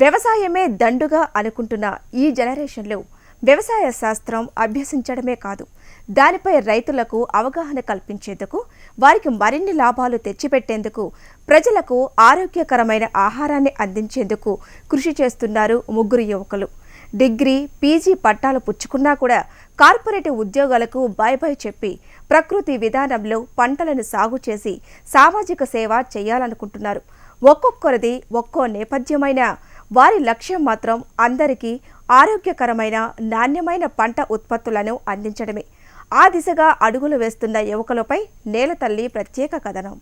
వ్యవసాయమే దండుగా అనుకుంటున్న ఈ జనరేషన్లో వ్యవసాయ శాస్త్రం అభ్యసించడమే కాదు దానిపై రైతులకు అవగాహన కల్పించేందుకు వారికి మరిన్ని లాభాలు తెచ్చిపెట్టేందుకు ప్రజలకు ఆరోగ్యకరమైన ఆహారాన్ని అందించేందుకు కృషి చేస్తున్నారు ముగ్గురు యువకులు. డిగ్రీ పీజీ పట్టాలు పుచ్చుకున్నా కూడా కార్పొరేట్ ఉద్యోగాలకు బాయ్ బాయ్ చెప్పి ప్రకృతి విధానంలో పంటలను సాగు చేసి సామాజిక సేవ చేయాలనుకుంటున్నారు. ఒక్కొక్కరిది ఒక్కో నేపథ్యమైన వారి లక్ష్యం మాత్రం అందరికీ ఆరోగ్యకరమైన నాణ్యమైన పంట ఉత్పత్తులను అందించడమే. ఆ దిశగా అడుగులు వేస్తున్న యువకులపై నేల తల్లి ప్రత్యేక కథనం.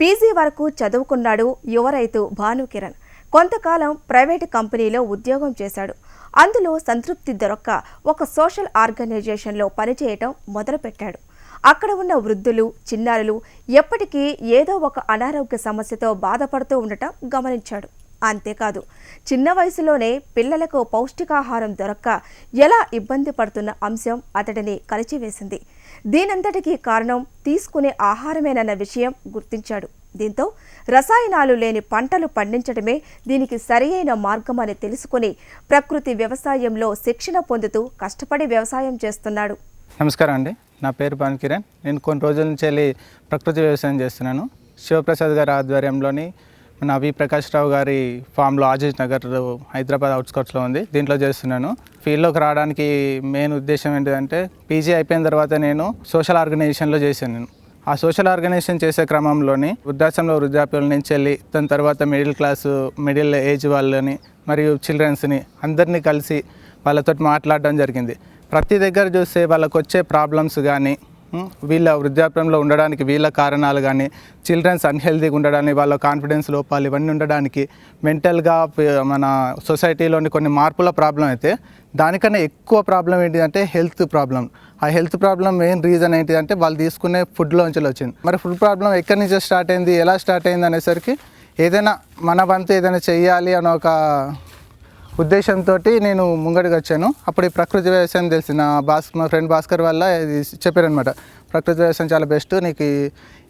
పీజీ వరకు చదువుకున్నాడు యువ రైతు భాను కిరణ్. కొంతకాలం ప్రైవేటు కంపెనీలో ఉద్యోగం చేశాడు. అందులో సంతృప్తి దొరక్క ఒక సోషల్ ఆర్గనైజేషన్లో పనిచేయటం మొదలుపెట్టాడు. అక్కడ ఉన్న వృద్ధులు చిన్నారులు ఎప్పటికీ ఏదో ఒక అనారోగ్య సమస్యతో బాధపడుతూ ఉండటం గమనించాడు. అంతేకాదు చిన్న వయసులోనే పిల్లలకు పౌష్టికాహారం దొరక్క ఎలా ఇబ్బంది పడుతున్న అంశం అతడిని కలిచివేసింది. దీనంతటికీ కారణం తీసుకునే ఆహారమేనన్న విషయం గుర్తించాడు. దీంతో రసాయనాలు లేని పంటలు పండించడమే దీనికి సరియైన మార్గమని తెలుసుకుని ప్రకృతి వ్యవసాయంలో శిక్షణ పొందుతూ కష్టపడి వ్యవసాయం చేస్తున్నాడు. నమస్కారం అండి. నా పేరు పవన్ కిరణ్. నేను కొన్ని రోజుల నుంచి వెళ్ళి ప్రకృతి వ్యవసాయం చేస్తున్నాను. శివప్రసాద్ గారి ఆధ్వర్యంలోని మన వి ప్రకాష్ రావు గారి ఫామ్లో ఆజీజ్ నగర్ హైదరాబాద్ అవుట్స్కట్స్లో ఉంది. దీంట్లో చేస్తున్నాను. ఫీల్డ్లోకి రావడానికి మెయిన్ ఉద్దేశం ఏంటంటే పీజీ అయిపోయిన తర్వాత నేను సోషల్ ఆర్గనైజేషన్లో చేశాను నేను. ఆ సోషల్ ఆర్గనైజేషన్ చేసే క్రమంలోని వృద్ధాశ్రమంలో వృద్ధాప్యుల నుంచి వెళ్ళి దాని తర్వాత మిడిల్ క్లాస్ మిడిల్ ఏజ్ వాళ్ళని మరియు చిల్డ్రన్స్ని అందరినీ కలిసి వాళ్ళతో మాట్లాడడం జరిగింది. ప్రతి దగ్గర చూస్తే వాళ్ళకు వచ్చే ప్రాబ్లమ్స్ కానీ వీళ్ళ వృద్ధాప్యంలో ఉండడానికి వీళ్ళ కారణాలు కానీ చిల్డ్రన్స్ అన్హెల్దీగా ఉండడానికి వాళ్ళ కాన్ఫిడెన్స్ లోపాలు ఇవన్నీ ఉండడానికి మెంటల్గా మన సొసైటీలోని కొన్ని మార్పుల ప్రాబ్లం అయితే దానికన్నా ఎక్కువ ప్రాబ్లం ఏంటిదంటే హెల్త్ ప్రాబ్లం ఆ హెల్త్ ప్రాబ్లం మెయిన్ రీజన్ ఏంటిదంటే వాళ్ళు తీసుకునే ఫుడ్లోంచి వచ్చింది. మరి ఫుడ్ ప్రాబ్లం ఎక్కడి నుంచి స్టార్ట్ అయింది ఎలా స్టార్ట్ అయింది అనేసరికి ఏదైనా మన వంతు ఏదైనా చేయాలి అని ఒక ఉద్దేశంతో నేను ముంగడికి వచ్చాను. అప్పుడు ఈ ప్రకృతి వ్యవసాయం తెలిసి నా భాస్ మా ఫ్రెండ్ భాస్కర్ వల్ల ఇది చెప్పారనమాట ప్రకృతి వ్యవసాయం చాలా బెస్ట్ నీకు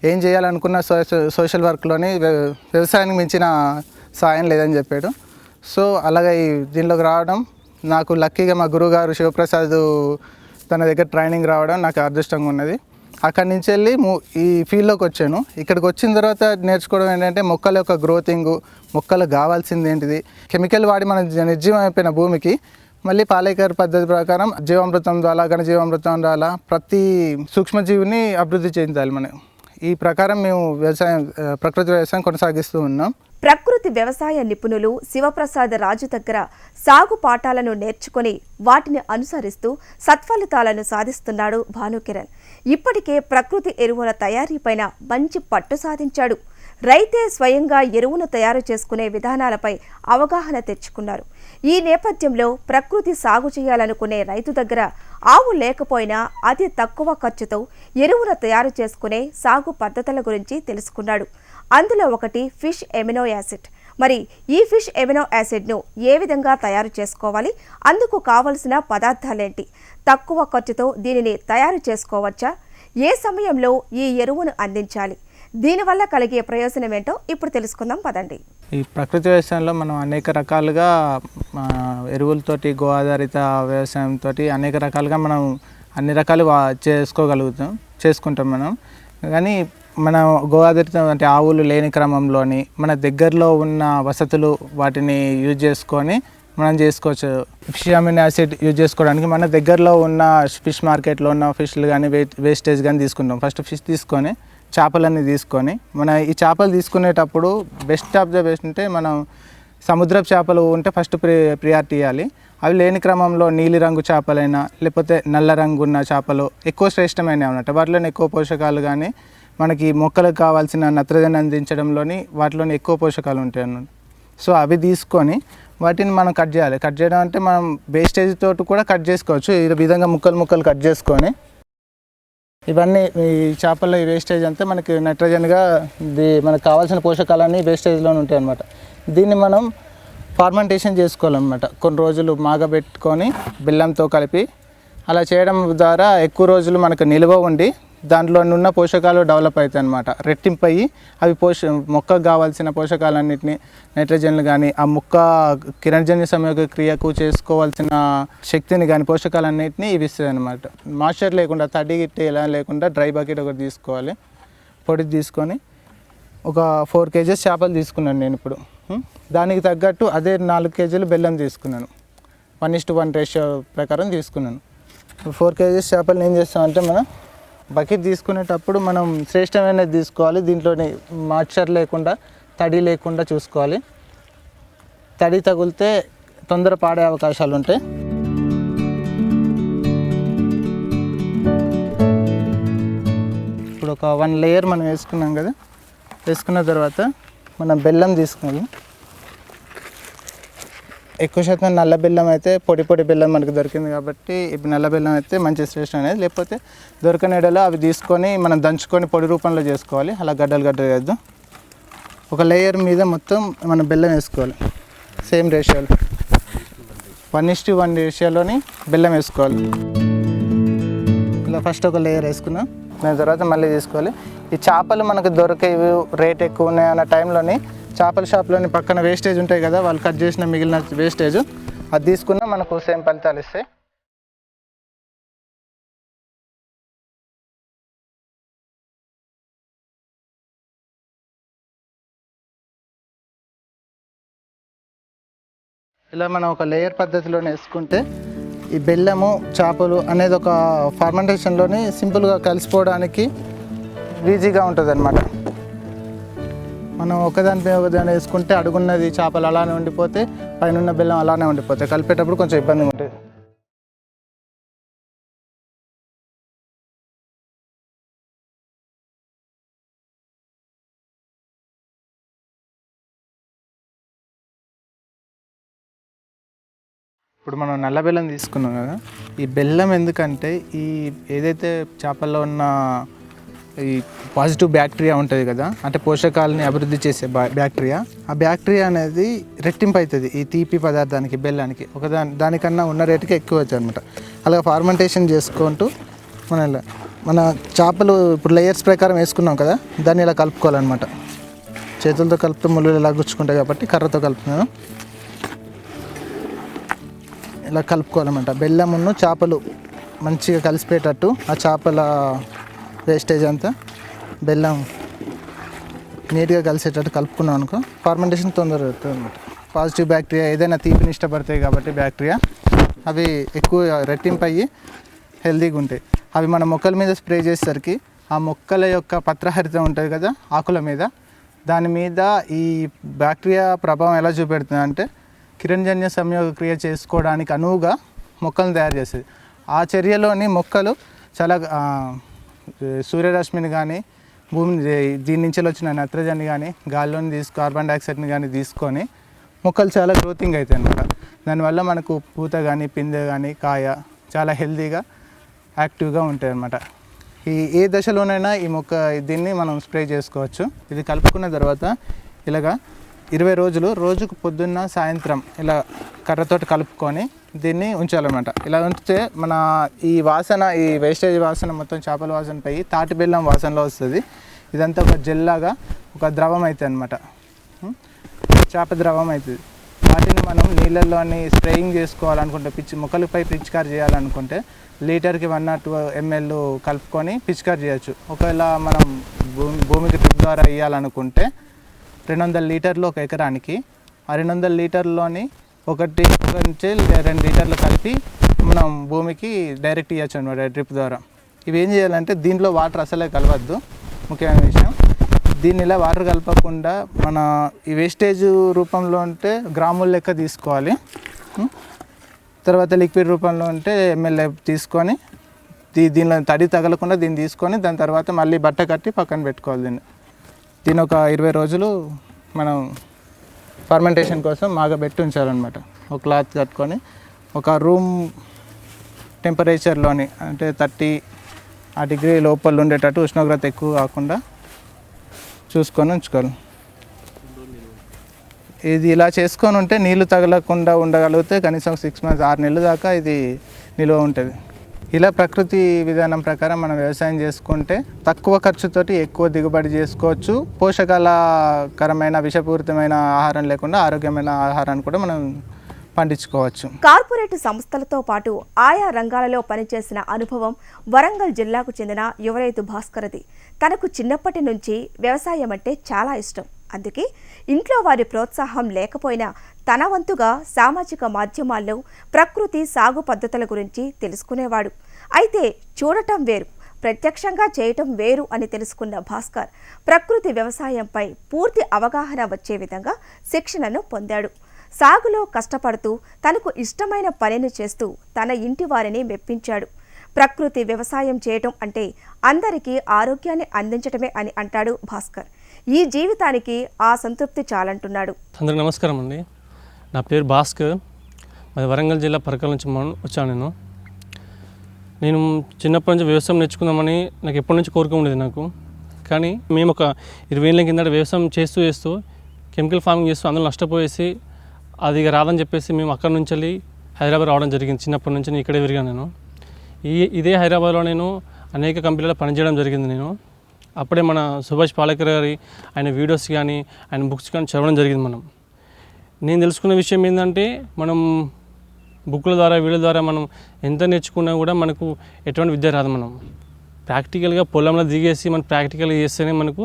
ఏం చేయాలనుకున్న సోషల్ సోషల్ వర్క్లోని వ్య- వ్యవసాయానికి మించిన సాయం లేదని చెప్పాడు. సో అలాగే ఈ దీనిలోకి రావడం నాకు లక్కీగా మా గురువుగారు శివప్రసాద్ తన దగ్గర ట్రైనింగ్ రావడం నాకు అదృష్టంగా ఉన్నది. అక్కడి నుంచి వెళ్ళి ఈ ఫీల్డ్లోకి వచ్చాను. ఇక్కడికి వచ్చిన తర్వాత నేర్చుకోవడం ఏంటంటే మొక్కల యొక్క గ్రోతింగ్ మొక్కలకు కావాల్సింది ఏంటిది? కెమికల్ వాడి మన నిర్జీవం అయిపోయిన భూమికి మళ్ళీ పాలేకర్ పద్ధతి ప్రకారం జీవామృతం ద్వారా ఘనజీవామృతం ద్వారా ప్రతి సూక్ష్మజీవిని అభివృద్ధి చెందాలి మనం. ఈ ప్రకారం మేము వ్యవసాయం ప్రకృతి వ్యవసాయం కొనసాగిస్తూ ఉన్నాం. ప్రకృతి వ్యవసాయ నిపుణులు శివప్రసాద్ రాజు దగ్గర సాగు పాఠాలను నేర్చుకొని వాటిని అనుసరిస్తూ సత్ఫలితాలను సాధిస్తున్నాడు భానుకిరణ్. ఇప్పటికే ప్రకృతి ఎరువుల తయారీపైన మంచి పట్టు సాధించాడు. రైతే స్వయంగా ఎరువును తయారు చేసుకునే విధానాలపై అవగాహన తెచ్చుకున్నారు. ఈ నేపథ్యంలో ప్రకృతి సాగు చేయాలనుకునే రైతు దగ్గర ఆవు లేకపోయినా అతి తక్కువ ఖర్చుతో ఎరువును తయారు చేసుకునే సాగు పద్ధతుల గురించి తెలుసుకున్నాడు. అందులో ఒకటి ఫిష్ ఎమినో యాసిడ్. మరి ఈ ఫిష్ ఎమినో యాసిడ్ను ఏ విధంగా తయారు చేసుకోవాలి? అందుకు కావలసిన పదార్థాలేంటి? తక్కువ ఖర్చుతో దీనిని తయారు చేసుకోవచ్చా? ఏ సమయంలో ఈ ఎరువును అందించాలి? దీనివల్ల కలిగే ప్రయోజనం ఏంటో ఇప్పుడు తెలుసుకుందాం పదండి. ఈ ప్రకృతి వ్యవసాయంలో మనం అనేక రకాలుగా ఎరువులతోటి గో ఆధారిత వ్యవసాయంతో అనేక రకాలుగా మనం అన్ని రకాలు చేసుకోగలుగుతాం చేసుకుంటాం మనం. కానీ మన గోదావరి వంటి అంటే ఆవులు లేని క్రమంలోని మన దగ్గరలో ఉన్న వసతులు వాటిని యూజ్ చేసుకొని మనం చేసుకోవచ్చు. ఫిష్ అమిన్ యాసిడ్ యూజ్ చేసుకోవడానికి మన దగ్గరలో ఉన్న ఫిష్ మార్కెట్లో ఉన్న ఫిష్లు కానీ వేస్టేజ్ కానీ తీసుకుంటాం ఫస్ట్ ఫిష్ తీసుకొని చేపలన్నీ తీసుకొని మన ఈ చేపలు తీసుకునేటప్పుడు బెస్ట్ అబ్జర్వేషన్ అంటే మనం సముద్రపు చేపలు ఉంటే ఫస్ట్ ప్రి ప్రియారిటీ ఇవ్వాలి. అవి లేని క్రమంలో నీలిరంగు చేపలైనా లేకపోతే నల్ల రంగు ఉన్న చేపలు ఎక్కువ శ్రేష్టమైనవి అన్నమాట. వాటిలోనే ఎక్కువ పోషకాలు కానీ మనకి మొక్కలకు కావాల్సిన నత్రజని అందించడంలోని వాటిలోని ఎక్కువ పోషకాలు ఉంటాయి అన్నమాట సో అవి తీసుకొని వాటిని మనం కట్ చేయాలి. కట్ చేయడం అంటే మనం వేస్టేజ్ తోటి కూడా కట్ చేసుకోవచ్చు. ఈ విధంగా ముక్కలు ముక్కలు కట్ చేసుకొని ఇవన్నీ ఈ చేపల్లో ఈ వేస్టేజ్ అంతా మనకి నైట్రోజన్గా ఇది మనకు కావాల్సిన పోషకాలన్నీ వేస్టేజ్లోనే ఉంటాయి అన్నమాట. దీన్ని మనం ఫార్మెంటేషన్ చేసుకోవాలన్నమాట. కొన్ని రోజులు మాగబెట్టుకొని బెల్లంతో కలిపి అలా చేయడం ద్వారా ఎక్కువ రోజులు మనకు నిల్వ ఉండి దాంట్లో ఉన్న పోషకాలు డెవలప్ అవుతాయి అనమాట రెట్టింపు అయ్యి అవి పోష మొక్కకు కావాల్సిన పోషకాలన్నింటినీ నైట్రోజన్లు కానీ ఆ మొక్క కిరణజన్య సంయోగ క్రియకు చేసుకోవాల్సిన శక్తిని కానీ పోషకాలన్నింటినీ ఇవి ఇస్తుంది అనమాట మాయిశ్చర్ లేకుండా తడి గిట్టి ఎలా లేకుండా డ్రై బకెట్ ఒకటి తీసుకోవాలి. పొడి తీసుకొని ఒక ఫోర్ కేజెస్ చేపలు తీసుకున్నాను నేను ఇప్పుడు. దానికి తగ్గట్టు అదే నాలుగు కేజీలు బెల్లం తీసుకున్నాను. One is to one ratio ప్రకారం తీసుకున్నాను. ఫోర్ కేజీస్ చేపలు ఏం చేస్తామంటే మనం బకెట్ తీసుకునేటప్పుడు మనం శ్రేష్టమైనది తీసుకోవాలి. దీంట్లోని మాయిశ్చర్ లేకుండా తడి లేకుండా చూసుకోవాలి. తడి తగిలితే తొందర పాడే అవకాశాలు ఉంటాయి. ఇప్పుడు ఒక వన్ లేయర్ మనం వేసుకున్నాం కదా. వేసుకున్న తర్వాత మనం బెల్లం తీసుకున్నాం ఎక్కువ శాతం నల్ల బెల్లం అయితే పొడి పొడి బెల్లం మనకు దొరికింది కాబట్టి ఇప్పుడు నల్ల బెల్లం అయితే మంచి శ్రేష్ట అనేది. లేకపోతే దొరకని ఎడలో అవి తీసుకొని మనం దంచుకొని పొడి రూపంలో చేసుకోవాలి. అలా గడ్డలు గడ్డలు వేద్దాం ఒక లేయర్ మీద మొత్తం మనం బెల్లం వేసుకోవాలి. సేమ్ రేషియోలో వన్ ఇస్ టు వన్ రేషియోలోని బెల్లం వేసుకోవాలి. ఇలా ఫస్ట్ ఒక లేయర్ వేసుకున్నాం దాని తర్వాత మళ్ళీ తీసుకోవాలి. ఈ చేపలు మనకు దొరికేవి రేట్ ఎక్కువ ఉన్నాయి అన్న టైంలోని చేపల షాప్లోని పక్కన వేస్టేజ్ ఉంటాయి కదా వాళ్ళు కట్ చేసిన మిగిలిన వేస్టేజ్ అది తీసుకున్నా మనకు సేమ్ ఫలితాలు ఇస్తాయి. ఇలా మనం ఒక లేయర్ పద్ధతిలోనే వేసుకుంటే ఈ బెల్లము చేపలు అనేది ఒక ఫార్మెంటేషన్లోని సింపుల్గా కలిసిపోవడానికి ఈజీగా ఉంటుంది మనం ఒకదానిపై ఒకదాని వేసుకుంటే అడుగున్నది చేపలు అలానే ఉండిపోతే పైన ఉన్న బెల్లం అలానే ఉండిపోతాయి కలిపేటప్పుడు కొంచెం ఇబ్బందిగా ఉంటుంది. ఇప్పుడు మనం నల్ల బెల్లం తీసుకున్నాం కదా ఈ బెల్లం ఎందుకంటే ఈ ఏదైతే చేపల్లో ఉన్న ఈ పాజిటివ్ బ్యాక్టీరియా ఉంటుంది కదా అంటే పోషకాలని అభివృద్ధి చేసే బ్యాక్టీరియా. ఆ బ్యాక్టీరియా అనేది రెట్టింపు అవుతుంది ఈ తీపి పదార్థానికి బెల్లానికి. ఒక దాని దానికన్నా ఉన్న రేటుకి ఎక్కువ అవుతుంది అనమాట అలా ఫార్మెంటేషన్ చేసుకుంటూ మన మన చేపలు ఇప్పుడు లేయర్స్ ప్రకారం వేసుకున్నాం కదా దాన్ని ఇలా కలుపుకోవాలన్నమాట. చేతులతో కలిపితే ముళ్ళు ఇలా గుచ్చుకుంటాయి కాబట్టి కర్రతో కలుపుతున్నాను. ఇలా కలుపుకోవాలన్నమాట. బెల్లమును చేపలు మంచిగా కలిసిపోయేటట్టు ఆ చేపల వేస్టేజ్ అంతా బెల్లం నీట్గా కలిసేటట్టు కలుపుకున్నాం అనుకో ఫార్మెంటేషన్ తొందరగా అవుతుంది అనమాట పాజిటివ్ బ్యాక్టీరియా ఏదైనా తీపిని ఇష్టపడతాయి కాబట్టి బ్యాక్టీరియా అవి ఎక్కువ రెట్టింపు అయ్యి హెల్తీగా ఉంటాయి. అవి మన మొక్కల మీద స్ప్రే చేసేసరికి ఆ మొక్కల యొక్క పత్రహరితం ఉంటుంది కదా ఆకుల మీద. దాని మీద ఈ బ్యాక్టీరియా ప్రభావం ఎలా చూపెడుతుంది అంటే కిరణజన్య సంయోగ క్రియ చేసుకోవడానికి అనువుగా మొక్కలను తయారు చేస్తుంది ఆ చర్యలోని మొక్కలు చాలా సూర్యరశ్మిని కానీ భూమి దీని నుంచి వచ్చిన నత్రజని కానీ గాలిలోని తీసు కార్బన్ డైఆక్సైడ్ని కానీ తీసుకొని మొక్కలు చాలా గ్రోతింగ్ అవుతాయి అన్నమాట దానివల్ల మనకు పూత కానీ పిందె కానీ కాయ చాలా హెల్తీగా యాక్టివ్గా ఉంటాయి అన్నమాట ఈ ఏ దశలోనైనా ఈ మొక్క దీన్ని మనం స్ప్రే చేసుకోవచ్చు. ఇది కలుపుకున్న తర్వాత ఇలాగా ఇరవై రోజులు రోజుకు పొద్దున్న సాయంత్రం ఇలా కర్రతోటి కలుపుకొని దీన్ని ఉంచాలన్నమాట. ఇలా ఉంచితే మన ఈ వాసన ఈ వేస్టేజ్ వాసన మొత్తం చేపల వాసన పోయి తాటి బెల్లం వాసనలో వస్తుంది. ఇదంతా ఒక జెల్లాగా ఒక ద్రవం అవుతుంది అనమాట చేప ద్రవం అవుతుంది వాటిని మనం నీళ్ళల్లోని స్ప్రేయింగ్ చేసుకోవాలనుకుంటే పిచ్చి ముక్కలపై పిచికారి చేయాలనుకుంటే లీటర్కి వన్ నాట్ టూ ఎంఎల్ కలుపుకొని పిచికారి చేయొచ్చు. ఒకవేళ మనం భూమి భూమికి ట్రిప్ ద్వారా ఇవ్వాలనుకుంటే రెండు వందల లీటర్లు ఒక ఎకరానికి ఆ రెండు వందల లీటర్లోని ఒకటి నుంచి రెండు లీటర్లు కలిపి మనం భూమికి డైరెక్ట్ ఇవ్వచ్చు అనమాట డ్రిప్ ద్వారా. ఇవి ఏం చేయాలంటే దీంట్లో వాటర్ అసలే కలవద్దు. ముఖ్యమైన విషయం. దీన్ని ఇలా వాటర్ కలపకుండా మన ఈ వేస్టేజ్ రూపంలో ఉంటే గ్రాముల లెక్క తీసుకోవాలి. తర్వాత లిక్విడ్ రూపంలో ఉంటే ఎంఎల్ఏ తీసుకొని దీ దీనిలో తడి తగలకుండా దీన్ని తీసుకొని దాని తర్వాత మళ్ళీ బట్ట కట్టి పక్కన పెట్టుకోవాలి దీన్ని. దీని ఒక ఇరవై రోజులు మనం ఫర్మెంటేషన్ కోసం మాగబెట్టి ఉంచాలన్నమాట ఒక క్లాత్ కట్టుకొని ఒక రూమ్ టెంపరేచర్లోని అంటే థర్టీ ఆ డిగ్రీ లోపల ఉండేటట్టు ఉష్ణోగ్రత ఎక్కువ కాకుండా చూసుకొని ఉంచుకోవాలి. ఇది ఇలా చేసుకొని ఉంటే నీళ్ళు తగలకుండా ఉండగలిగితే కనీసం సిక్స్ మంత్స్ ఆరు నెలల దాకా ఇది నిల్వ ఉంటుంది. ఇలా ప్రకృతి విధానం ప్రకారం మనం వ్యవసాయం చేసుకుంటే తక్కువ ఖర్చుతోటి ఎక్కువ దిగుబడి చేసుకోవచ్చు. పోషకాలకరమైన విషపూరితమైన ఆహారం లేకుండా ఆరోగ్యమైన ఆహారాన్ని కూడా మనం పండించుకోవచ్చు. కార్పొరేట్ సంస్థలతో పాటు ఆయా రంగాలలో పనిచేసిన అనుభవం వరంగల్ జిల్లాకు చెందిన యువరైతు భాస్కరది. తనకు చిన్నప్పటి నుంచి వ్యవసాయం అంటే చాలా ఇష్టం. అందుకే ఇంట్లో వారి ప్రోత్సాహం లేకపోయినా తన వంతుగా సామాజిక మాధ్యమాల్లో ప్రకృతి సాగు పద్ధతుల గురించి తెలుసుకునేవాడు. అయితే చూడటం వేరు ప్రత్యక్షంగా చేయటం వేరు అని తెలుసుకున్న భాస్కర్ ప్రకృతి వ్యవసాయంపై పూర్తి అవగాహన వచ్చే విధంగా శిక్షణను పొందాడు. సాగులో కష్టపడుతూ తనకు ఇష్టమైన పనిని చేస్తూ తన ఇంటి వారిని మెప్పించాడు. ప్రకృతి వ్యవసాయం చేయటం అంటే అందరికీ ఆరోగ్యాన్ని అందించటమే అని అంటాడు భాస్కర్. ఈ జీవితానికి ఆ సంతృప్తి చాలంటున్నాడు. అందరికి నమస్కారం అండి నా పేరు భాస్కర్. మాది వరంగల్ జిల్లా పరకల నుంచి వచ్చాను నేను. నేను చిన్నప్పటి నుంచి వ్యవసాయం నేర్చుకుందామని నాకు ఎప్పటి నుంచి కోరిక ఉండేది నాకు. కానీ మేము ఒక ఇరవై ఏళ్ళ కిందట వ్యవసాయం చేస్తూ చేస్తూ కెమికల్ ఫార్మింగ్ చేస్తూ అందులో నష్టపోయేసి అది ఇక రాదని చెప్పేసి మేము అక్కడి నుంచి వెళ్ళి హైదరాబాద్ రావడం జరిగింది. చిన్నప్పటి నుంచి నేను ఇక్కడే పెరిగాను నేను. ఈ ఇదే హైదరాబాద్లో నేను అనేక కంపెనీలో పనిచేయడం జరిగింది నేను. అప్పుడే మన సుభాష్ పాలేకర్ గారి ఆయన వీడియోస్ కానీ ఆయన బుక్స్ కానీ చదవడం జరిగింది మనం. నేను తెలుసుకున్న విషయం ఏంటంటే మనం బుక్ల ద్వారా వీళ్ళ ద్వారా మనం ఎంత నేర్చుకున్నా కూడా మనకు ఎటువంటి విద్య రాదు మనం. ప్రాక్టికల్గా పొలంలో దిగేసి మనం ప్రాక్టికల్గా చేస్తేనే మనకు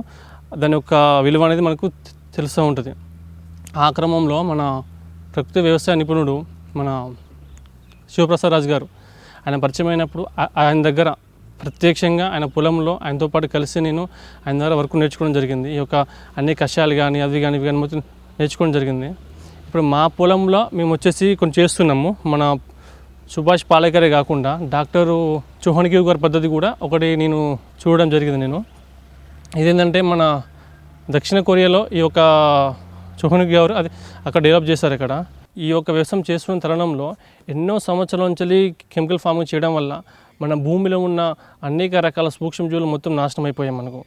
దాని యొక్క విలువ అనేది మనకు తెలుస్తూ ఉంటుంది. ఆ క్రమంలో మన ప్రకృతి వ్యవసాయ నిపుణుడు మన శివప్రసాద్ రాజు గారు ఆయన పరిచయం అయినప్పుడు ఆయన దగ్గర ప్రత్యక్షంగా ఆయన పొలంలో ఆయనతో పాటు కలిసి నేను ఆయన ద్వారా వర్క్ నేర్చుకోవడం జరిగింది. ఈ యొక్క అన్ని కషాయాలు కానీ అవి కానీ ఇవి కానీ మొత్తం నేర్చుకోవడం జరిగింది. ఇప్పుడు మా పొలంలో మేము వచ్చేసి కొన్ని చేస్తున్నాము. మన సుభాష్ పాలేకరే కాకుండా డాక్టరు చౌహాన్కి గారి పద్ధతి కూడా ఒకటి నేను చూడడం జరిగింది నేను. ఇదేంటంటే మన దక్షిణ కొరియాలో ఈ యొక్క చౌహాన్కి గారు అది అక్కడ డెవలప్ చేశారు ఇక్కడ. ఈ యొక్క వ్యవసాయం చేస్తున్న తరుణంలో ఎన్నో సంవత్సరాల నుంచి కెమికల్ ఫార్మింగ్ చేయడం వల్ల మన భూమిలో ఉన్న అనేక రకాల సూక్ష్మజీవులు మొత్తం నాశనం అయిపోయాయి మనకు.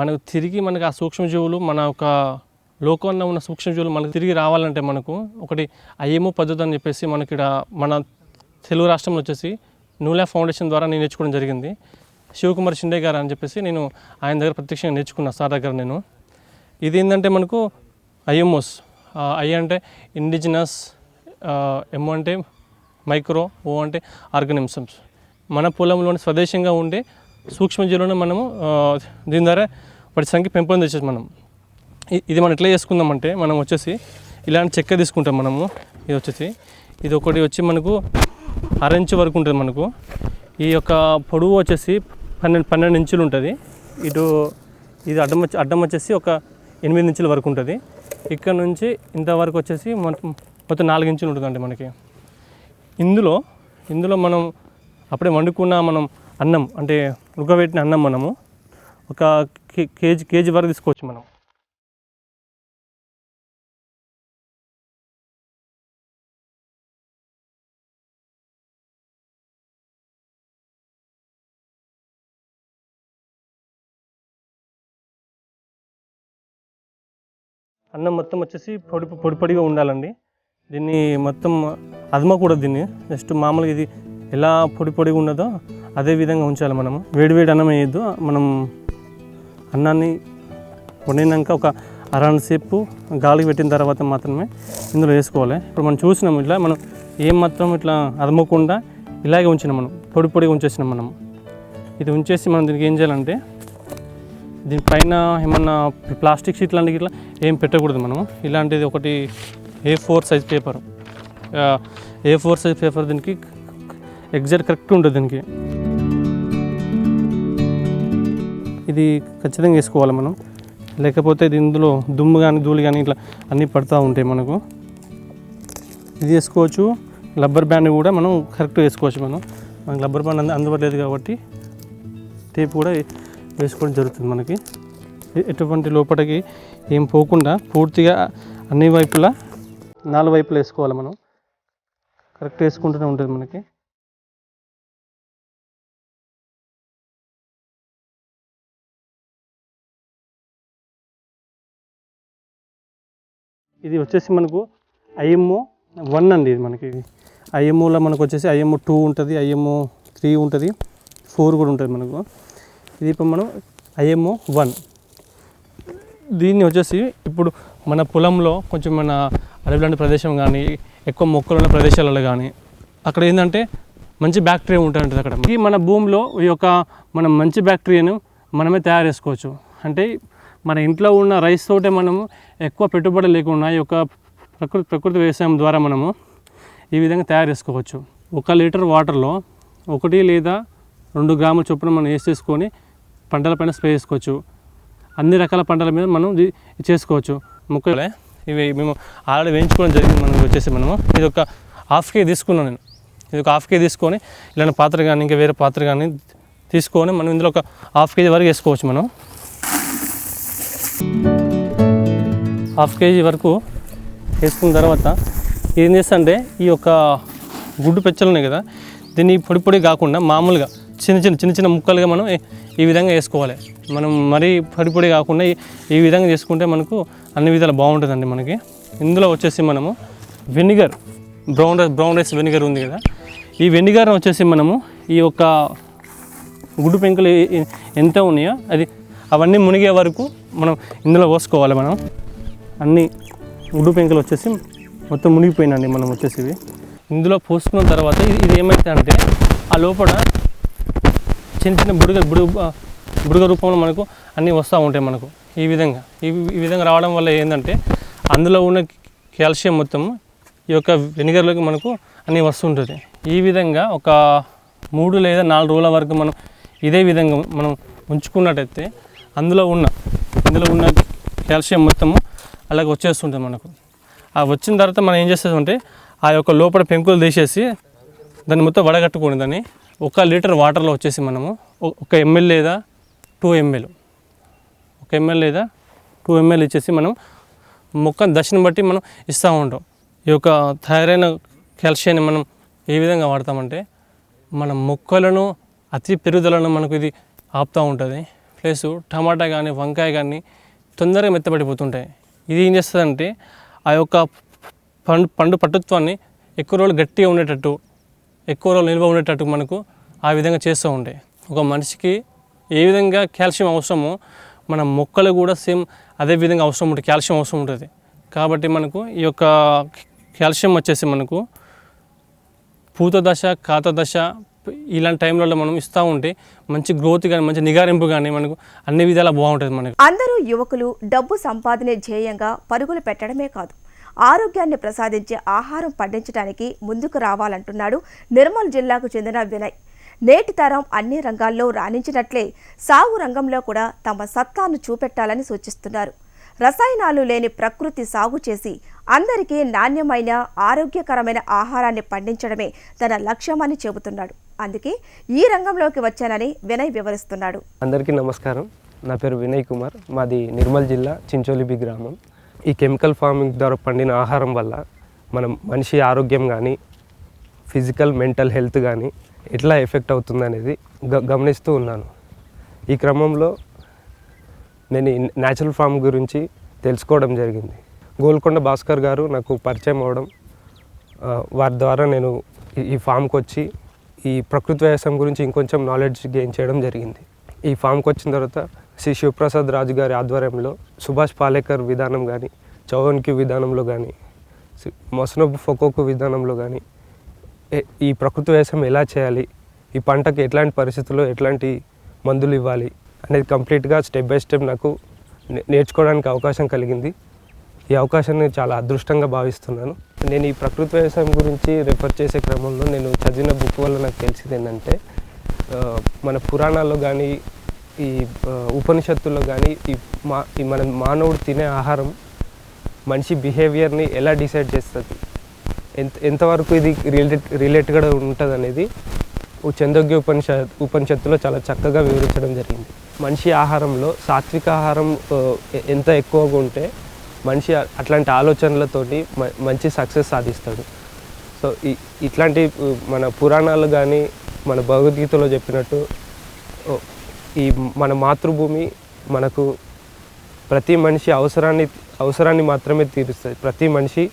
మనకు తిరిగి మనకు ఆ సూక్ష్మజీవులు మన యొక్క లోకంలో ఉన్న సూక్ష్మజీవులు మనకు తిరిగి రావాలంటే మనకు ఒకటి ఐఎంఓ పద్ధతి అని చెప్పేసి మనకి ఇక్కడ మన తెలుగు రాష్ట్రంలో వచ్చేసి నూలా ఫౌండేషన్ ద్వారా నేను నేర్చుకోవడం జరిగింది. శివకుమార్ షిండే గారు అని చెప్పేసి నేను ఆయన దగ్గర ప్రత్యక్షంగా నేర్చుకున్నా సార్ దగ్గర నేను. ఇది ఏంటంటే మనకు ఐఎంఓస్ ఐ అంటే ఇండిజినస్ ఎమ్ అంటే మైక్రో ఓ అంటే ఆర్గనిమిసమ్స్ మన పొలంలోని స్వదేశంగా ఉండే సూక్ష్మజీవులను మనము దీని ద్వారా వాటి సంఖ్య పెంపొందించేసి మనం ఇది మనం ఎట్లా చేసుకుందామంటే మనం వచ్చేసి ఇలాంటి చెక్క తీసుకుంటాం మనము. ఇది వచ్చేసి ఇది ఒకటి వచ్చి మనకు అరెంచ్ వరకు ఉంటుంది మనకు. ఈ యొక్క పొడవు వచ్చేసి పన్నెండు పన్నెండు ఇంచులు ఉంటుంది. ఇటు ఇది అడ్డం వచ్చి అడ్డం వచ్చేసి ఒక ఎనిమిది ఇంచుల వరకు ఉంటుంది. ఇక్కడ నుంచి ఇంతవరకు వచ్చేసి మొత్తం మొత్తం నాలుగు ఇంచులు ఉంటుందండి మనకి. ఇందులో ఇందులో మనం అప్పుడే వండుకున్న మనం అన్నం అంటే ఉడకబెట్టిన అన్నం మనము ఒక కే- కేజీ కేజీ వరకు తీసుకోవచ్చు మనం. అన్నం మొత్తం వచ్చేసి పొడి పొడి పొడిగా ఉండాలండి. దీన్ని మొత్తం అదమకూడదు దీన్ని. జస్ట్ మామూలుగా ఇది ఎలా పొడి పొడిగా ఉన్నదో అదే విధంగా ఉంచాలి మనము. వేడి వేడి అన్నం వేయద్దు. మనం అన్నాన్ని వండినాక ఒక అరగంట సేపు గాలికి పెట్టిన తర్వాత మాత్రమే ఇందులో వేసుకోవాలి. ఇప్పుడు మనం చూసినాం ఇట్లా మనం ఏం మాత్రం ఇట్లా అదమకుండా ఇలాగే ఉంచినాం మనం. పొడి పొడిగా ఉంచేసినాం మనం. ఇది ఉంచేసి మనం దీనికి ఏం చేయాలంటే దీనిపైన ఏమన్నా ప్లాస్టిక్ షీట్ లాంటివి ఇట్లా ఏం పెట్టకూడదు మనము. ఇలాంటిది ఒకటి A four size paper A four size paper దీనికి ఎగ్జాక్ట్ కరెక్ట్ ఉంటుంది దీనికి. ఇది ఖచ్చితంగా వేసుకోవాలి మనం. లేకపోతే ఇందులో దుమ్ము కానీ ధూళి కానీ ఇట్లా అన్నీ పడుతూ ఉంటాయి మనకు. ఇది వేసుకోవచ్చు. రబ్బర్ బ్యాండ్ కూడా మనం కరెక్ట్ వేసుకోవచ్చు మనం. మనకి రబ్బర్ బ్యాండ్ అందు లేదు కాబట్టి టేప్ కూడా వేసుకోవడం జరుగుతుంది మనకి. ఎటువంటి లోపలికి ఏం పోకుండా పూర్తిగా అన్ని వైపులా నాలుగు వైపులా వేసుకోవాలి మనం. కరెక్ట్ వేసుకుంటూనే ఉంటుంది మనకి. ఇది వచ్చేసి మనకు ఐఎంఓ వన్ అండి ఇది మనకి. ఐఎంఓలో మనకు వచ్చేసి ఐఎంఓ టూ ఉంటుంది ఐఎంఓ త్రీ ఉంటుంది ఫోర్ కూడా ఉంటుంది మనకు. ఇది ఇప్పుడు మనం ఐఎంఓ వన్. దీన్ని వచ్చేసి ఇప్పుడు మన పొలంలో కొంచెం మన అడవిలాంటి ప్రదేశం కానీ ఎక్కువ మొక్కలు ఉన్న ప్రదేశాలలో కానీ అక్కడ ఏంటంటే మంచి బ్యాక్టీరియా ఉంటుంది అక్కడ. ఈ మన భూమిలో ఈ యొక్క మనం మంచి బ్యాక్టీరియాను మనమే తయారు చేసుకోవచ్చు. అంటే మన ఇంట్లో ఉన్న రైస్ తోటే మనము ఎక్కువ పెట్టుబడి లేకుండా ఈ యొక్క ప్రకృతి ప్రకృతి వ్యవసాయం ద్వారా మనము ఈ విధంగా తయారు చేసుకోవచ్చు. ఒక లీటర్ వాటర్లో ఒకటి లేదా రెండు గ్రాముల చొప్పున మనం వేసేసుకొని పంటలపైన స్ప్రే చేసుకోవచ్చు. అన్ని రకాల పంటల మీద మనం ఇది చేసుకోవచ్చు. మొక్కలే ఇవి మేము ఆల్రెడీ వేయించుకోవడం జరిగింది మనం వచ్చేసి మనము. ఇది ఒక హాఫ్ కే తీసుకున్నాను నేను. ఇది ఒక హాఫ్ కే తీసుకొని ఇలాంటి పాత్ర కానీ ఇంకా వేరే పాత్ర కానీ తీసుకొని మనం ఇందులో ఒక హాఫ్ కేజీ వరకు వేసుకోవచ్చు మనం. హాఫ్ కేజీ వరకు వేసుకున్న తర్వాత ఏం చేస్తంటే ఈ యొక్క గుడ్డు పెచ్చలు ఉన్నాయి కదా దీన్ని పొడి పొడి కాకుండా మామూలుగా చిన్న చిన్న చిన్న చిన్న ముక్కలుగా మనం ఈ- విధంగా వేసుకోవాలి. మనం మరీ పొడి పొడి కాకుండా ఈ- ఈ విధంగా చేసుకుంటే మనకు అన్ని విధాలు బాగుంటుందండి మనకి. ఇందులో వచ్చేసి మనము vinegar brown rice brown rice vinegar ఉంది కదా. ఈ వెనిగర్ వచ్చేసి మనము ఈ యొక్క గుడ్డు పెంకులు ఎంత ఉన్నాయో అది అవన్నీ మునిగే వరకు మనం ఇందులో పోసుకోవాలి మనం. అన్ని గుడ్డు పెంకులు వచ్చేసి మొత్తం మునిగిపోయినండి మనం వచ్చేసి ఇందులో పోసుకున్న తర్వాత ఇది ఇది ఏమైతే అంటే ఆ లోపల చిన్న చిన్న బుడగ బుడుగ బుడగ రూపంలో మనకు అన్నీ వస్తూ ఉంటాయి మనకు. ఈ విధంగా. ఈ ఈ విధంగా రావడం వల్ల ఏంటంటే అందులో ఉన్న కాల్షియం మొత్తం ఈ యొక్క వెనిగర్లోకి మనకు అన్నీ వస్తుంటుంది. ఈ విధంగా ఒక మూడు లేదా నాలుగు రోజుల వరకు మనం ఇదే విధంగా మనం ఉంచుకున్నట్టయితే అందులో ఉన్న ఇందులో ఉన్న కాల్షియం మొత్తము అలాగే వచ్చేస్తుంటుంది మనకు. ఆ వచ్చిన తర్వాత మనం ఏం చేస్తామంటే ఆ యొక్క లోపల పెంకులు తీసేసి దాన్ని మొత్తం వడగట్టుకుని దాన్ని ఒక లీటర్ వాటర్లో వచ్చేసి మనము ఒక ఎంఎల్ లేదా టూ ఎంఎల్. ఒక ఎంఎల్ లేదా టూ ఎంఎల్ ఇచ్చేసి మనం మొక్క దశను బట్టి మనం ఇస్తూ ఉంటాం. ఈ యొక్క తయారైన కాల్షియాన్ని మనం ఏ విధంగా వాడతామంటే మన మొక్కలను అతి పెరుగుదలను మనకు ఇది ఆపుతూ ఉంటుంది. ప్లస్ టమాటా కానీ వంకాయ కానీ తొందరగా మెత్తబడిపోతుంటాయి. ఇది ఏం చేస్తుందంటే ఆ యొక్క పండు పండు పట్టుత్వాన్ని ఎక్కువ రోజులు గట్టిగా ఉండేటట్టు ఎక్కువ రోజులు నిల్వ ఉండేటట్టు మనకు ఆ విధంగా చేస్తూ ఉండే. ఒక మనిషికి ఏ విధంగా కాల్షియం అవసరమో మన మొక్కలు కూడా సేమ్ అదే విధంగా అవసరం ఉంటుంది కాల్షియం అవసరం ఉంటుంది. కాబట్టి మనకు ఈ యొక్క కాల్షియం వచ్చేసి మనకు పూత దశ కాత దశ ఇలాంటి టైంలలో మనం ఇస్తూ ఉంటే మంచి గ్రోత్ కానీ మంచి నిగారింపు కానీ మనకు అన్ని విధాలా బాగుంటుంది మనకు. అందరూ యువకులు డబ్బు సంపాదనే ధ్యేయంగా పరుగులు పెట్టడమే కాదు. ఆరోగ్యాన్ని ప్రసాదించే ఆహారం పండించడానికి ముందుకు రావాలంటున్నాడు నిర్మల్ జిల్లాకు చెందిన వినయ్. నేటి తరం అన్ని రంగాల్లో రాణించినట్లే సాగు రంగంలో కూడా తమ సత్తాను చూపెట్టాలని సూచిస్తున్నారు. రసాయనాలు లేని ప్రకృతి సాగు చేసి అందరికీ నాణ్యమైన ఆరోగ్యకరమైన ఆహారాన్ని పండించడమే తన లక్ష్యమని చెబుతున్నాడు. అందుకే ఈ రంగంలోకి వచ్చానని వినయ్ వివరిస్తున్నాడు. అందరికీ నమస్కారం. నా పేరు వినయ్ కుమార్. మాది నిర్మల్ జిల్లా చించోలిబి గ్రామం. ఈ కెమికల్ ఫార్మింగ్ ద్వారా పండిన ఆహారం వల్ల మనం మనిషి ఆరోగ్యం కానీ ఫిజికల్ మెంటల్ హెల్త్ కానీ ఎట్లా ఎఫెక్ట్ అవుతుంది అనేది గ గమనిస్తూ ఉన్నాను. ఈ క్రమంలో నేను న్యాచురల్ ఫామ్ గురించి తెలుసుకోవడం జరిగింది. గోల్కొండ భాస్కర్ గారు నాకు పరిచయం అవ్వడం వారి ద్వారా నేను ఈ- ఈ ఫామ్కి వచ్చి ఈ ప్రకృతి వ్యవసాయం గురించి ఇంకొంచెం నాలెడ్జ్ గెయిన్ చేయడం జరిగింది. ఈ ఫామ్కి వచ్చిన తర్వాత శ్రీ శివప్రసాద్ రాజు గారి ఆధ్వర్యంలో సుభాష్ పాలేకర్ విధానం కానీ చౌవన్ విధానంలో కానీ మొసనబ్ ఫొకోకు విధానంలో కానీ ఈ ప్రకృతి వ్యవసాయం ఎలా చేయాలి ఈ పంటకి ఎట్లాంటి పరిస్థితుల్లో ఎట్లాంటి మందులు ఇవ్వాలి అనేది కంప్లీట్గా స్టెప్ బై స్టెప్ నాకు నే- నేర్చుకోవడానికి అవకాశం కలిగింది. ఈ అవకాశాన్ని చాలా అదృష్టంగా భావిస్తున్నాను. నేను ఈ ప్రకృతి వ్యవసాయం గురించి రిఫర్ చేసే క్రమంలో నేను చదివిన బుక్ వల్ల నాకు తెలిసింది ఏంటంటే మన పురాణాల్లో కానీ ఈ ఉపనిషత్తుల్లో కానీ ఈ మా ఈ మన మానవుడు తినే ఆహారం మనిషి బిహేవియర్ని ఎలా డిసైడ్ చేస్తుంది? ఎంత ఎంతవరకు ఇది రిలేట్ రిలేటెడ్గా ఉంటుంది అనేది ఓ చందోగ్య ఉపనిషత్ ఉపనిషత్తులో చాలా చక్కగా వివరించడం జరిగింది. మనిషి ఆహారంలో సాత్విక ఆహారం ఎంత ఎక్కువగా ఉంటే మనిషి అట్లాంటి ఆలోచనలతోటి మ- మంచి సక్సెస్ సాధిస్తాడు. సో ఇట్లాంటి మన పురాణాలు కానీ మన భగవద్గీతలో చెప్పినట్టు ఈ మన మాతృభూమి మనకు ప్రతి మనిషి అవసరాన్ని అవసరాన్ని మాత్రమే తీరుస్తుంది ప్రతి మనిషి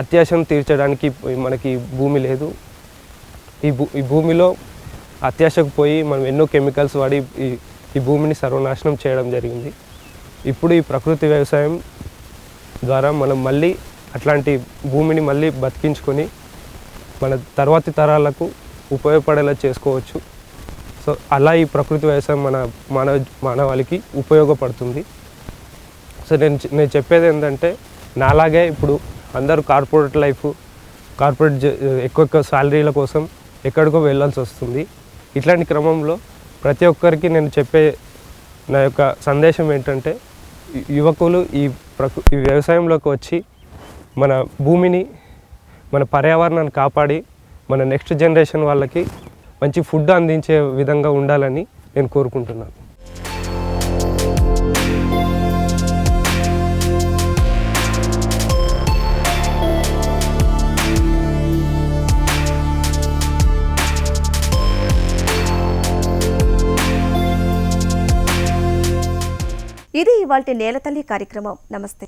అత్యాశను తీర్చడానికి మనకి భూమి లేదు. ఈ భూ ఈ భూమిలో అత్యాశకు పోయి మనం ఎన్నో కెమికల్స్ వాడి ఈ ఈ భూమిని సర్వనాశనం చేయడం జరిగింది. ఇప్పుడు ఈ ప్రకృతి వ్యవసాయం ద్వారా మనం మళ్ళీ అట్లాంటి భూమిని మళ్ళీ బతికించుకొని మన తర్వాతి తరాలకు ఉపయోగపడేలా చేసుకోవచ్చు. సో అలా ఈ ప్రకృతి వ్యవసాయం మన మానవ మానవాళికి ఉపయోగపడుతుంది. సో నేను నేను చెప్పేది ఏంటంటే నాలాగే ఇప్పుడు అందరూ కార్పొరేట్ లైఫ్ కార్పొరేట్ ఎక్కువ ఎక్కువ శాలరీల కోసం ఎక్కడికో వెళ్ళాల్సి వస్తుంది. ఇట్లాంటి క్రమంలో ప్రతి ఒక్కరికి నేను చెప్పే నా యొక్క సందేశం ఏంటంటే యువకులు ఈ ప్రకృ ఈ వ్యవసాయంలోకి వచ్చి మన భూమిని మన పర్యావరణాన్ని కాపాడి మన నెక్స్ట్ జనరేషన్ వాళ్ళకి మంచి ఫుడ్ అందించే విధంగా ఉండాలని నేను కోరుకుంటున్నాను. ఇది ఇవాళ నేలతల్లి కార్యక్రమం. నమస్తే.